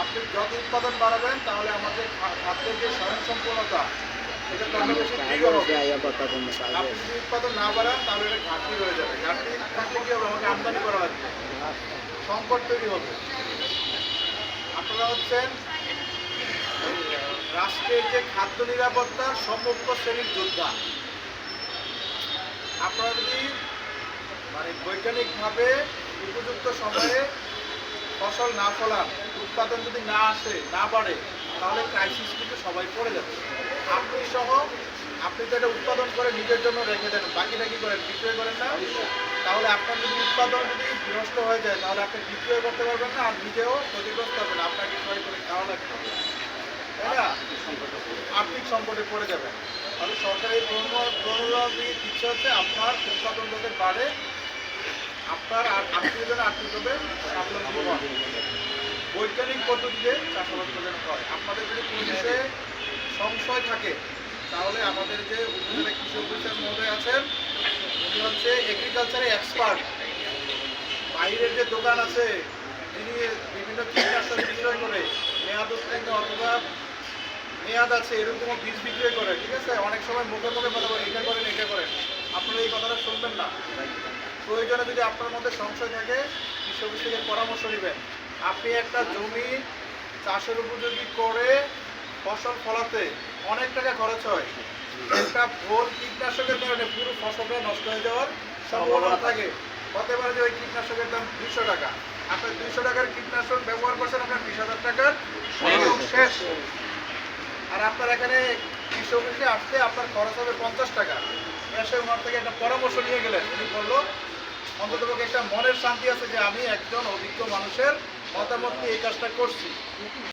আপনি যত উৎপাদন বাড়াবেন তাহলে আমাদের খাদ্যের যে স্বয়ংসম্পূর্ণতা এটা তত বেশি দৃঢ় হবে। আপনি যদি উৎপাদন না বাড়ান তাহলে এটা ঘাটতি হয়ে যাবে। ঘাটতি থাকলে কি হবে? আমাকে আমদানি করা লাগবে। সংকট তৈরি হবে। আপনারা হচ্ছেন রাষ্ট্রের যে খাদ্য নিরাপত্তার সমগ্র শ্রেণির যোদ্ধা। আপনারা যদি মানে বৈজ্ঞানিকভাবে উপযুক্ত সময়ে ফসল না ফলান, উৎপাদন যদি না আসে, না বাড়ে, তাহলে ক্রাইসিস কিন্তু সবাই পড়ে যাবে। আপনি সহ আপনি তো এটা উৎপাদন করে নিজের জন্য রেখে দেন বাকিটা কি করেন, বিক্রয় করেন না। তাহলে আপনার যদি উৎপাদন যদি বিনষ্ট হয়ে যায়, তাহলে আপনি বিক্রয় করতে পারবেন না, আর নিজেও ক্ষতিগ্রস্ত হবেন, আপনাকে ক্রয় করে খাওয়া লাগবে। তাই না? আর্থিক সংকটে পড়ে যাবেন। তাহলে সরকার এই প্রণোদনা দিচ্ছে হচ্ছে আপনার উৎপাদন যাতে বাড়ে আপনার আর আত্মীয় যেন আর্থিকভাবে বৈজ্ঞানিক পদ্ধতিতে চাষাবাদ যেন হয়। আপনাদের যদি কোনো সংশয় থাকে, তাহলে আমাদের যে উপজেলা কৃষি অফিসার মহোদয় আছেন, উনি হচ্ছে এগ্রিকালচারে এক্সপার্ট বাইরের যে দোকান আছে, তিনি বিভিন্ন কীটনাশক বিক্রয় করে, মেয়াদ উত্তীর্ণ অথবা মেয়াদ আছে, এরকম বীজ বিক্রয় করে, ঠিক আছে? অনেক সময় মুখে মুখে কথা বলে, এটা করেন এটা করেন। প্রয়োজনে যদি আপনার মধ্যে সংশয় থাকে কৃষি অফিস থেকে পরামর্শ নেবেন। আপনি একটা জমি চাষের উপযোগী করে ফসল ফলাতে অনেক টাকা খরচ হয়। একটা ভুল কীটনাশকের কারণে পুরো ফসলটা নষ্ট হয়ে যাওয়ার সম্ভাবনা থাকে। হতে পারে যে ওই কীটনাশকের দাম দুইশো টাকা। আপনার দুইশো টাকার কীটনাশক ব্যবহার করছেন আপনার বিশ হাজার টাকার বিনিয়োগ শেষ। আর আপনার এখানে কৃষি অফিসে আসতে আপনার খরচ হবে পঞ্চাশ টাকা। এসে ওনার থেকে একটা পরামর্শ নিয়ে গেলেন। উনি বলল অন্তত একটা মনের শান্তি আছে যে আমি একজন অভিজ্ঞ মানুষের মতামত নিয়ে এই কাজটা করছি।